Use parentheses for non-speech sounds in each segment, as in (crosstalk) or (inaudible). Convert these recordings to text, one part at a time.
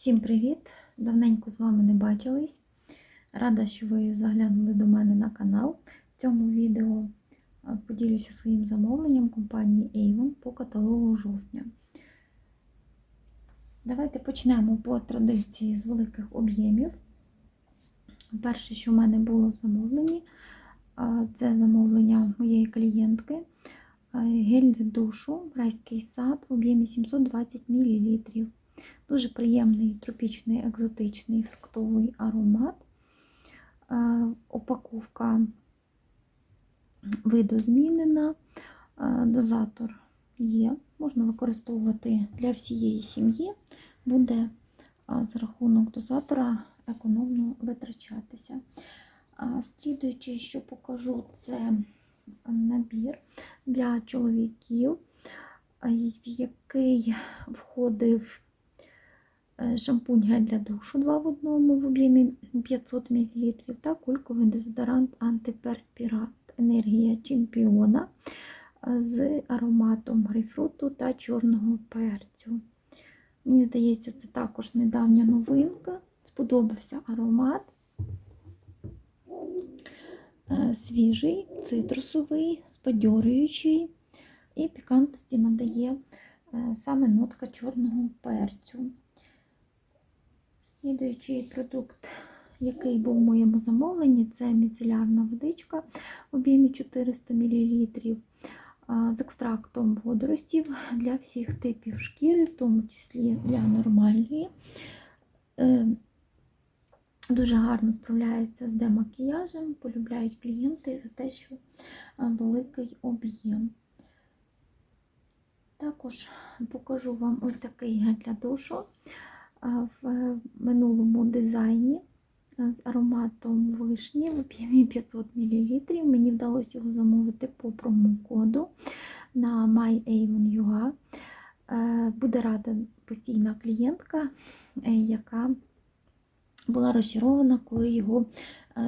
Всім привіт! Давненько з вами не бачились. Рада, що ви заглянули до мене на канал. В цьому відео поділюся своїм замовленням компанії Avon по каталогу жовтня. Давайте почнемо по традиції з великих об'ємів. Перше, що в мене було в замовленні, це замовлення моєї клієнтки. Гель для душу, райський сад в об'ємі 720 мл. Дуже приємний тропічний, екзотичний фруктовий аромат. Е, Упаковка видозмінена, Е, дозатор є, можна використовувати для всієї сім'ї, буде а, за рахунок дозатора економно витрачатися. Слідуючи, що покажу, це набір для чоловіків, в який входив е, шампунь гель для душу 2 в одному в об'ємі 500 мл та кульковий дезодорант антиперспірант енергія чемпіона е, з ароматом грейпфруту та чорного перцю. Мені здається, це також недавня новинка. Сподобався аромат. Е, Свіжий, цитрусовий, спадьорюючий і пікантності надає е, саме нотка чорного перцю. Слідуючий продукт, який був в моєму замовленні, це міцелярна водичка в об'ємі 400 мл з екстрактом водоростів для всіх типів шкіри, в тому числі для нормальної. Е, Дуже гарно справляється з демакіяжем, полюбляють клієнти за те, що великий об'єм. Також покажу вам ось такий для душу в минулому дизайні з ароматом вишні в об'ємі 500 мл. Мені вдалося його замовити по промокоду на MyAvon.ua. Буде рада постійна клієнтка, е, яка була розчарована, коли його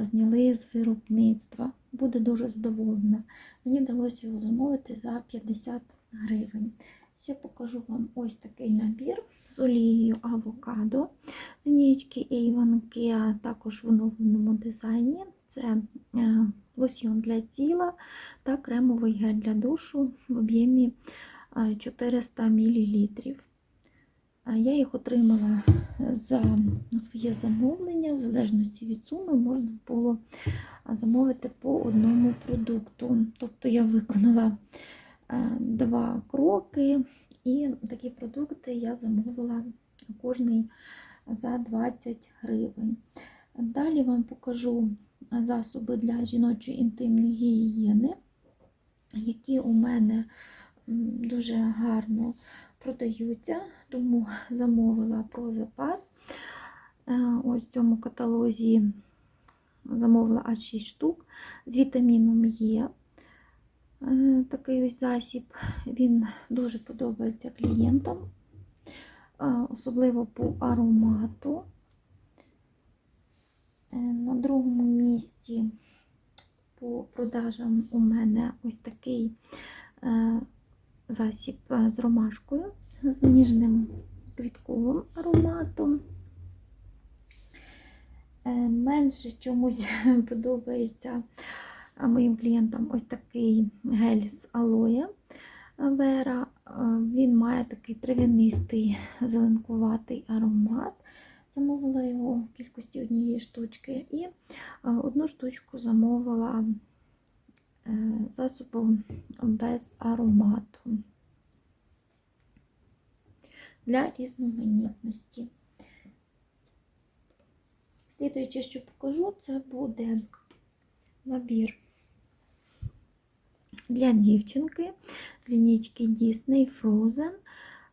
зняли з виробництва. Буде дуже задоволена. Мені вдалося його замовити за 50 гривень. Ще покажу вам ось такий набір з олією авокадо з лінієчки Avon Kia, також в оновленому дизайні. Це е, лосьйон для тіла та кремовий гель для душу в об'ємі 400 мл. Я їх отримала за своє замовлення, в залежності від суми, можна було замовити по одному продукту. Тобто я виконала два кроки, і такі продукти я замовила кожний за 20 гривень. Далі вам покажу засоби для жіночої інтимної гігієни, які у мене дуже гарно продаються, тому замовила про запас. Ось в цьому каталозі замовила аж 6 штук з вітаміном Є. Такий ось засіб, він дуже подобається клієнтам, особливо по аромату. Е, на другому місці по продажам у мене ось такий е, засіб е, з ромашкою, з ніжним квітковим ароматом. Менше чомусь (laughs) подобається моїм клієнтам ось такий гель з алоє Вера. Він має такий трав'янистий зеленкуватий аромат. Замовила його в кількості однієї штучки, і одну штучку замовила е, засобу без аромату для різноманітності. Слідуюче, що покажу, це буде набір для дівчинки з лінійки Disney Frozen.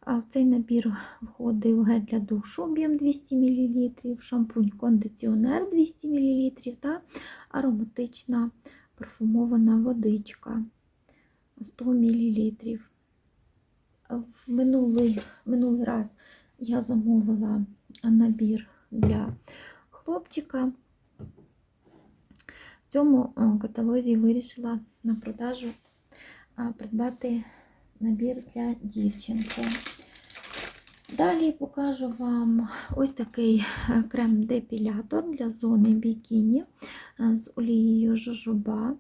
В цей набір входив гель для душу об'єм 200 мл, шампунь-кондиціонер 200 мл та ароматична парфумована водичка 100 мл. Минулий, минулий раз я замовила набір для хлопчика. В цьому каталозі вирішила на продажу придбати набір для дівчинки. Далі покажу вам ось такий е, крем-депілятор для зони бікіні е, з олією жожоба.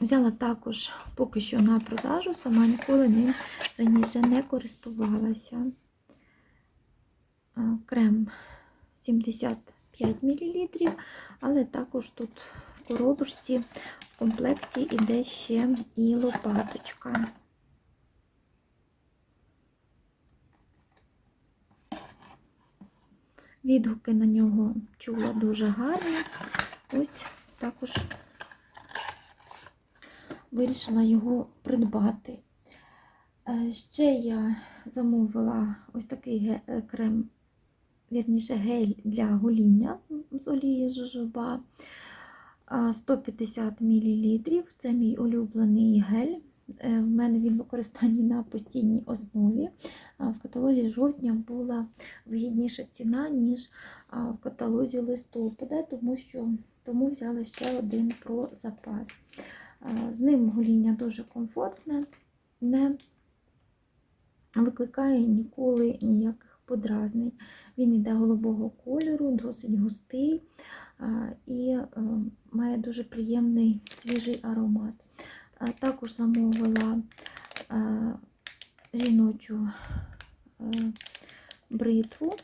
Взяла також поки що на продажу, сама ніколи ним раніше не користувалася. Е, крем 70 5 мл, але також тут в коробочці в комплекті йде ще і лопаточка. Відгуки на нього чула дуже гарні. Ось також вирішила його придбати. Е, ще я замовила ось такий е, крем вірніше, гель для гоління з олії жожоба. 150 мл. Це мій улюблений гель. Е, В мене він використанні на постійній основі. В каталозі жовтня була вигідніша ціна, ніж в каталозі листопада, тому що тому взяла ще один про запас. З ним гоління дуже комфортне, не викликає ніколи ніяких подразнень. Він йде голубого кольору, досить густий і е, має дуже приємний свіжий аромат. Також замовила е, жіночу е, бритву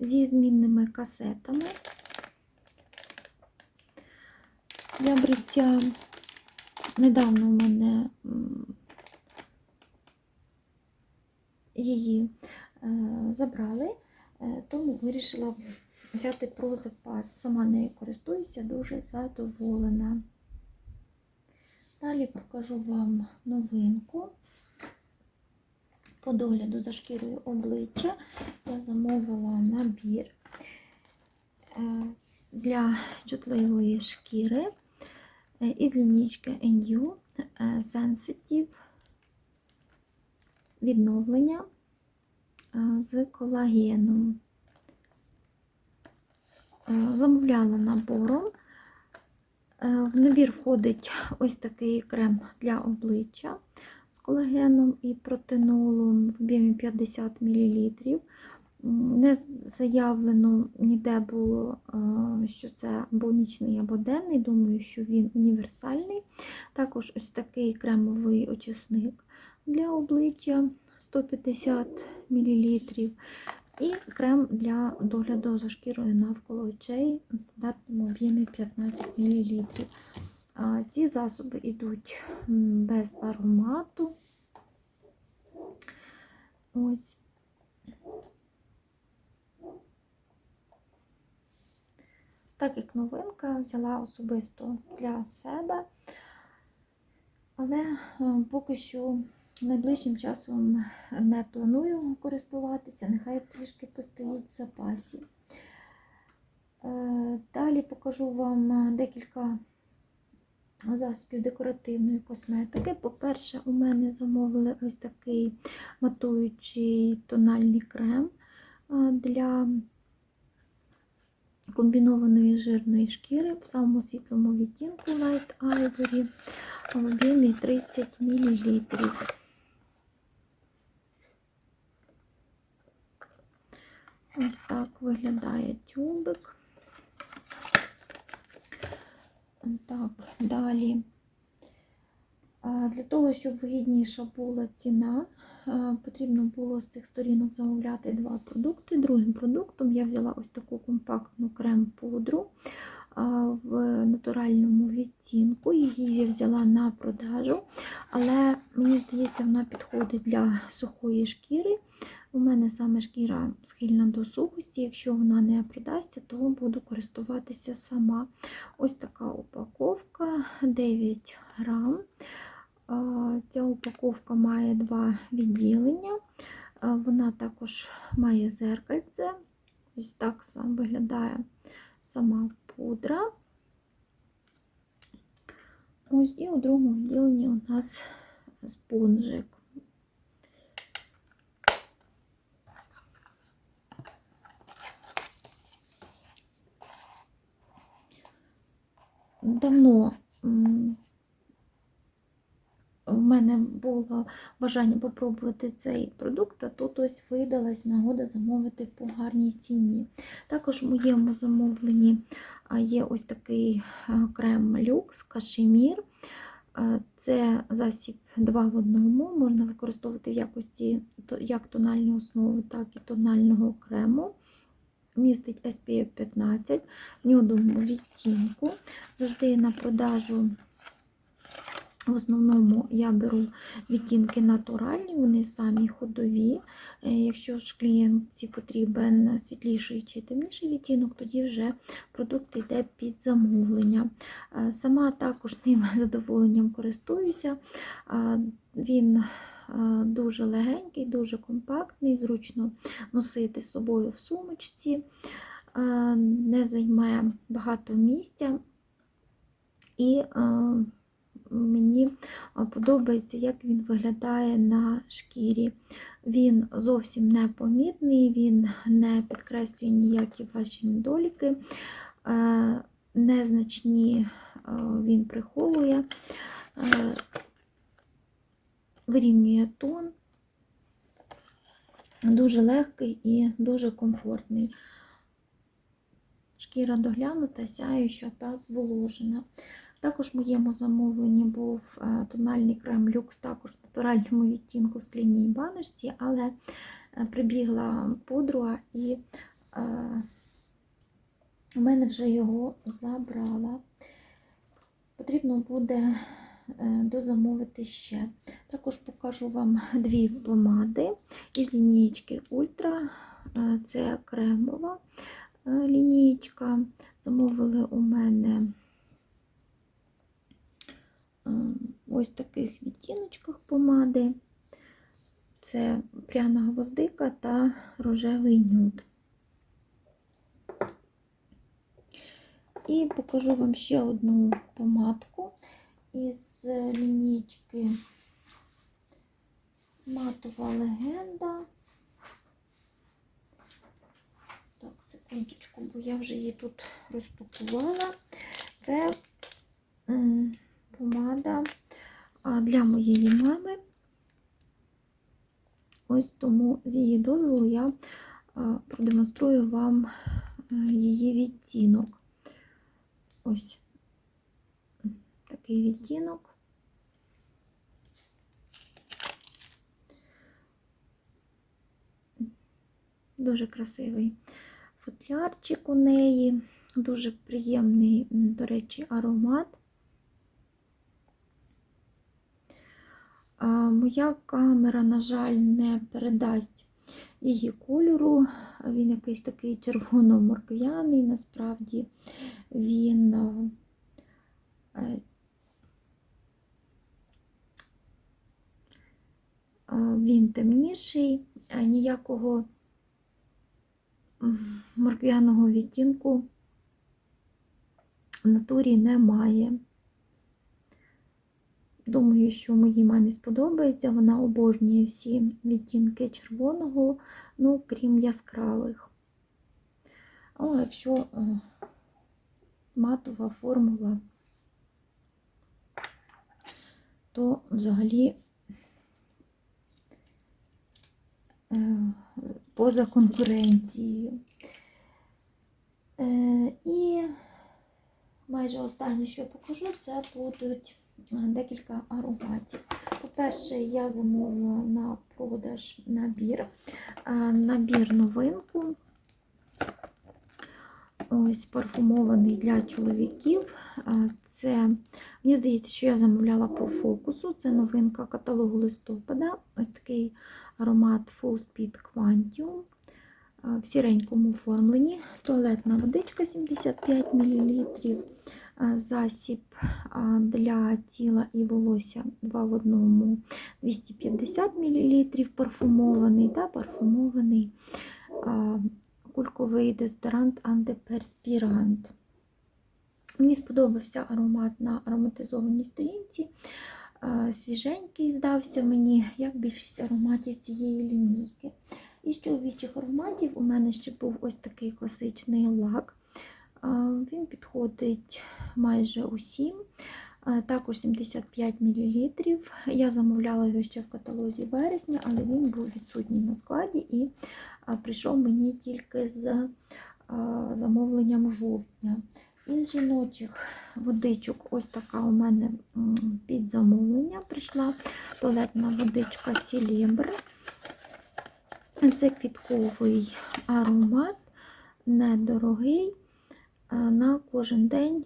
зі змінними касетами для бриття. Недавно у мене її забрали, е, тому вирішила взяти про запас. Сама нею користуюся, дуже задоволена. Далі покажу вам новинку по догляду за шкірою обличчя. Я замовила набір е, для чутливої шкіри е, із лінійки NU е, Sensitive відновлення е, з колагеном. Е, Замовляла набором. Е, В набір входить ось такий крем для обличчя з колагеном і протинолом в об'ємі 50 мл. Не заявлено ніде було, е, що це або нічний, або денний. Думаю, що він універсальний. Також ось такий кремовий очисник для обличчя 150 мл. І крем для догляду за шкірою навколо очей в стандартному об'ємі 15 мл. Ці засоби йдуть без аромату. Ось. Так як новинка взяла особисто для себе, але е, поки що найближчим часом не планую користуватися, нехай трішки постоїть в запасі. Е, Далі покажу вам декілька засобів декоративної косметики. По-перше, у мене замовили ось такий матуючий тональний крем е, для комбінованої жирної шкіри в самому світлому відтінку Light Ivory в об'ємі 30 мл. Ось так виглядає тюбик. Так, далі. Для того, щоб вигідніша була ціна, потрібно було з цих сторінок замовляти два продукти. Другим продуктом я взяла ось таку компактну крем-пудру в натуральному відтінку. Її я взяла на продажу, але мені здається, вона підходить для сухої шкіри. У мене саме шкіра схильна до сухості. Якщо вона не продасться, то буду користуватися сама. Ось така упаковка 9 грам. Ця упаковка має два відділення. Вона також має зеркальце. Ось так виглядає сама пудра. Ось і у другому відділенні у нас спонжик. Давно в мене було бажання попробувати цей продукт, а тут ось видалась нагода замовити по гарній ціні. Також в моєму замовленні є ось такий крем люкс кашемір. Це засіб 2 в одному, можна використовувати в якості як тональної основи, так і тонального крему. Містить SPF 15 в нюдовому відтінку. Завжди на продажу в основному я беру відтінки натуральні, вони самі ходові. Е, Якщо ж клієнтці потрібен світліший чи темніший відтінок, тоді вже продукт йде під замовлення. Е, Сама також ним (laughs) задоволенням користуюся. Е, Він дуже легенький, дуже компактний, зручно носити з собою в сумочці, е, не займе багато місця. І е, мені подобається, як він виглядає на шкірі. Він зовсім не помітний, він не підкреслює ніякі ваші недоліки, е, незначні е, він приховує, е, вирівнює тон, дуже легкий і дуже комфортний. Шкіра доглянута, сяюча та зволожена. Також в моєму замовленні був е, тональний крем люкс, також в натуральному відтінку в скляній баночці, але е, прибігла подруга і е, у мене вже його забрала. Потрібно буде дозамовити ще. Також покажу вам (laughs) дві помади із лінієчки Ультра. Е, Це кремова е, лінійка. Замовили у мене е, ось таких відтіночках помади. Це пряна гвоздика та рожевий нюд. І покажу вам ще одну помадку із лінійки Матова легенда. Так, секундочку, бо я вже її тут розпакувала. Це помада для моєї мами. Ось тому з її дозволу я продемонструю вам її відтінок. Ось такий відтінок. Дуже красивий футлярчик у неї, дуже приємний, до речі, аромат. Моя камера, на жаль, не передасть її кольору. Він якийсь такий червоно-морквяний, насправді він е, він темніший, ніякого морквяного відтінку в натурі немає. Думаю, що моїй мамі сподобається. Вона обожнює всі відтінки червоного, ну, крім яскравих. А якщо е, матова формула, то взагалі е, поза конкуренцією. Е, І майже останнє, що покажу, це будуть е, декілька ароматів. По-перше, я замовила на продаж набір, е, набір новинку. Ось парфумований для чоловіків. Це, мені здається, що я замовляла по фокусу. Це новинка каталогу листопада. Ось такий аромат Full Speed Quantum в сіренькому оформленні. Туалетна водичка 75 мл. Засіб для тіла і волосся 2 в одному 250 мл парфумований та парфумований кульковий дезодорант антиперспірант. Мені сподобався аромат на ароматизованій сторінці. Свіженький здався мені, як більшість ароматів цієї лінійки. І з чоловічих ароматів у мене ще був ось такий класичний лак. Він підходить майже усім. Також 75 мл. Я замовляла його ще в каталозі вересня, але він був відсутній на складі і прийшов мені тільки з замовленням жовтня. Із жіночих водичок, ось така у мене під замовлення прийшла туалетна водичка Сілібр. Це квітковий аромат, недорогий. На кожен день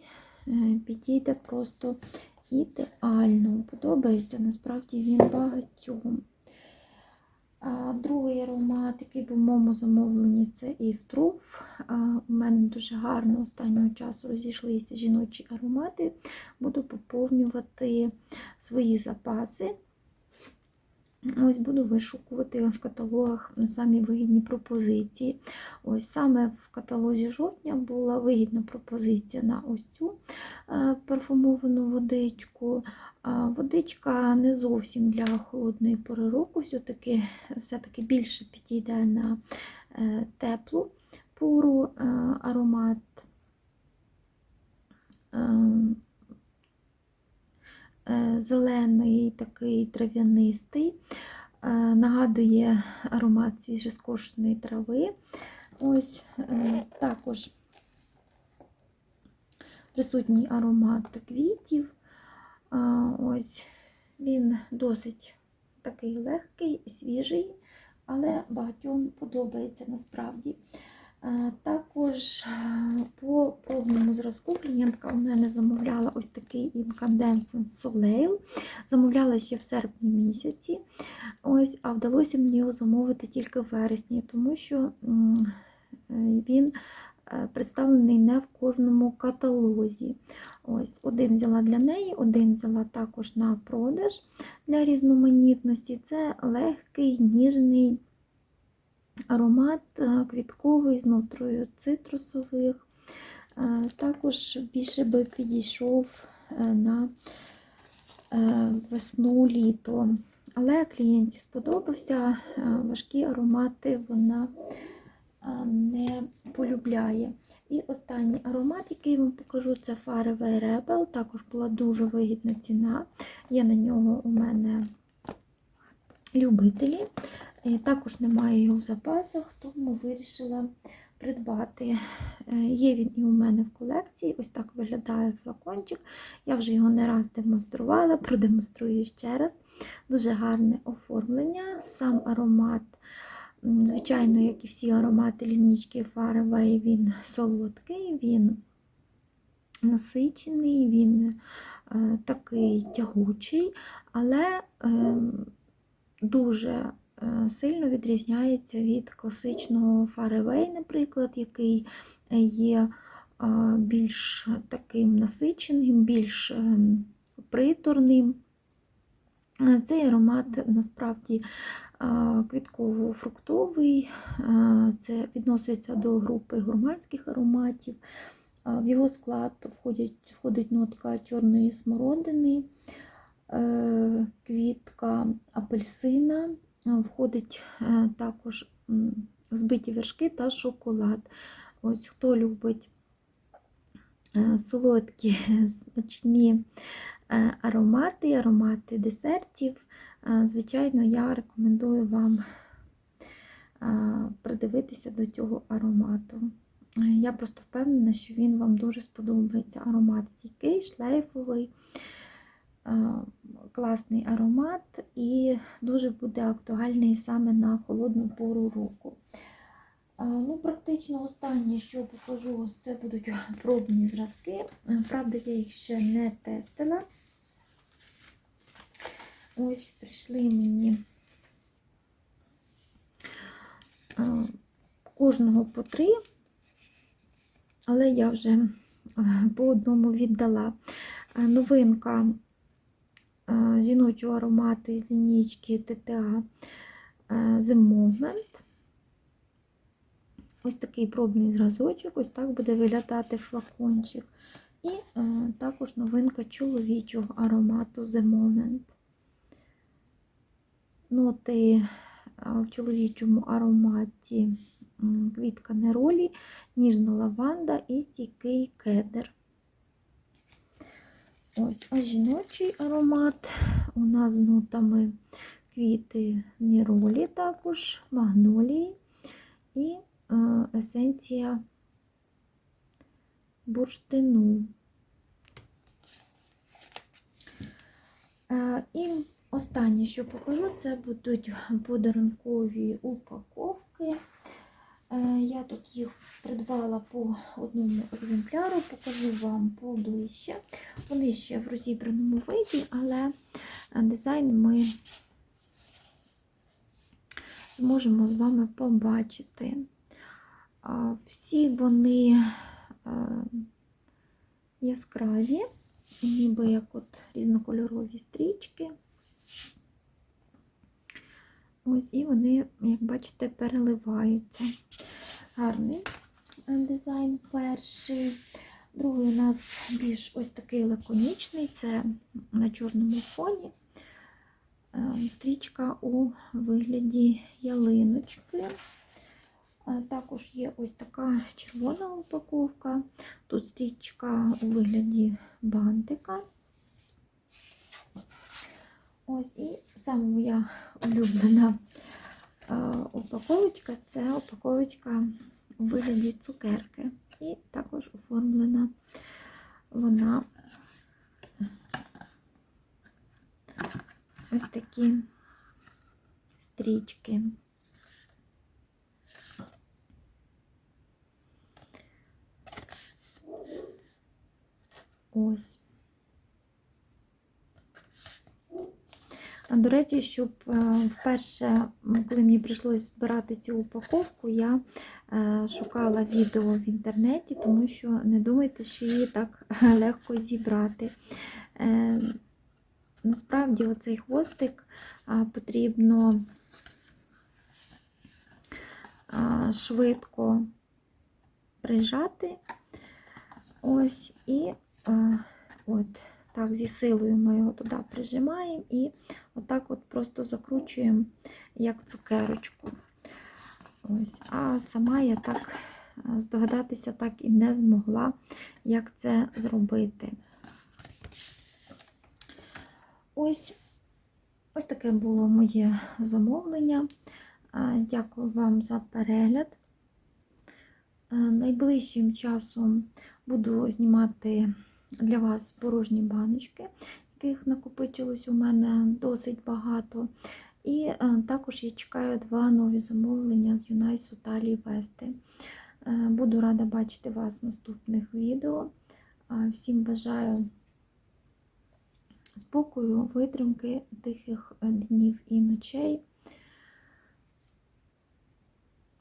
е, підійде просто ідеально. Подобається насправді він багатьом. А Другий аромат, який був в моєму замовленні, це Truth. У мене дуже гарно останнього часу розійшлися жіночі аромати. Буду поповнювати свої запаси. Ось буду вишукувати в каталогах самі вигідні пропозиції. Ось саме в каталозі жовтня була вигідна пропозиція на ось цю е, парфумовану водичку. Водичка не зовсім для холодної пори року, все-таки все-таки більше підійде на е, теплу пору е, аромат. Е, Зелений, такий трав'янистий, нагадує аромат свіжескошеної трави. Ось також присутній аромат квітів. Ось він досить такий легкий, свіжий, але багатьом подобається насправді. Е, Також е, по пробному зразку клієнтка у мене замовляла ось такий Incandescent Soleil. Замовляла ще в серпні місяці, ось, а вдалося мені його замовити тільки в вересні, тому що е, він представлений не в кожному каталозі. Ось, Один взяла для неї, один взяла також на продаж для різноманітності. Це легкий, ніжний аромат е, квітковий з нотрою цитрусових. Е, Також більше би підійшов е, на е, весну-літо. Але клієнтці сподобався, е, важкі аромати вона е, не полюбляє. І останній аромат, який вам покажу, це Faraway Rebel. Також була дуже вигідна ціна. Є на нього у мене любителі. І Також немає його в запасах, тому вирішила придбати. Є він і у мене в колекції. Ось так виглядає флакончик. Я вже його не раз демонструвала, продемонструю ще раз. Дуже гарне оформлення. Сам аромат, звичайно, як і всі аромати лінічки Faraway, він солодкий, він насичений, він е, такий тягучий, але е, дуже е, сильно відрізняється від класичного Faraway, наприклад, який є більш таким насиченим, більш е, приторним. Цей аромат насправді квітково-фруктовий, це відноситься до групи гурманських ароматів. В його склад входять, входить нотка чорної смородини, е, квітка апельсина, входить е, також м, взбиті вершки та шоколад. Ось хто любить е, солодкі, (laughs) смачні аромати, аромати десертів, е, звичайно, я рекомендую вам е, придивитися до цього аромату. Е, Я просто впевнена, що він вам дуже сподобається. Аромат стійкий, шлейфовий, е, класний аромат і дуже буде актуальний саме на холодну пору року. Ну, практично останнє, що покажу, це будуть (laughs) пробні зразки. Е, Правда, я їх ще не тестила. Ось прийшли мені е, кожного по три, але я вже е, по одному віддала. Новинка жіночого аромату із лінійки ТТА The Moment. Ось такий пробний зразочок, ось так буде виглядати флакончик. І е, також новинка чоловічого аромату The Moment. Ноти е, в чоловічому ароматі квітка неролі, ніжна лаванда і стійкий кедр. Ось, а жіночий аромат у нас з нотами квіти ніролі також, магнолії і есенція бурштину. Е, І останнє, що покажу, це будуть подарункові упаковки. Е, Я тут їх придбала по одному екземпляру, покажу вам поближче. Вони ще в розібраному виді, але дизайн ми зможемо з вами побачити. Всі вони е, яскраві, ніби як от різнокольорові стрічки. Ось і вони, як бачите, переливаються. Гарний е, дизайн перший. Другий у нас більш ось такий лаконічний, це на чорному фоні. Е, Стрічка у вигляді ялиночки. Е, Також є ось така червона упаковка. Тут стрічка у вигляді бантика. Ось і саме моя улюблена е, упаковочка це упаковочка у вигляді цукерки. І також оформлена вона ось такі стрічки. Ось. До речі, щоб е, вперше, коли мені прийшлось збирати цю упаковку, я е, шукала відео в інтернеті, тому що не думайте, що її так (laughs) легко зібрати. Е, Насправді, оцей хвостик потрібно швидко прижати. Ось і от так зі силою ми його туди прижимаємо і отак от просто закручуємо як цукерочку. Ось. А сама я так здогадатися так і не змогла, як це зробити. Ось ось таке було моє замовлення. Дякую вам за перегляд. Найближчим часом буду знімати для вас порожні баночки, яких накопичилось у мене досить багато. І е, також я чекаю два нові замовлення з Юнайсу та Вести. Е, Буду рада бачити вас в наступних відео. Е, Всім бажаю спокою, витримки, тихих днів і ночей,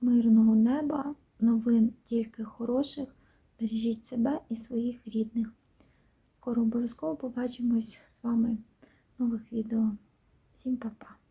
мирного неба, новин тільки хороших. Бережіть себе і своїх рідних. Скоро обов'язково побачимось з вами в нових відео. Всім па-па!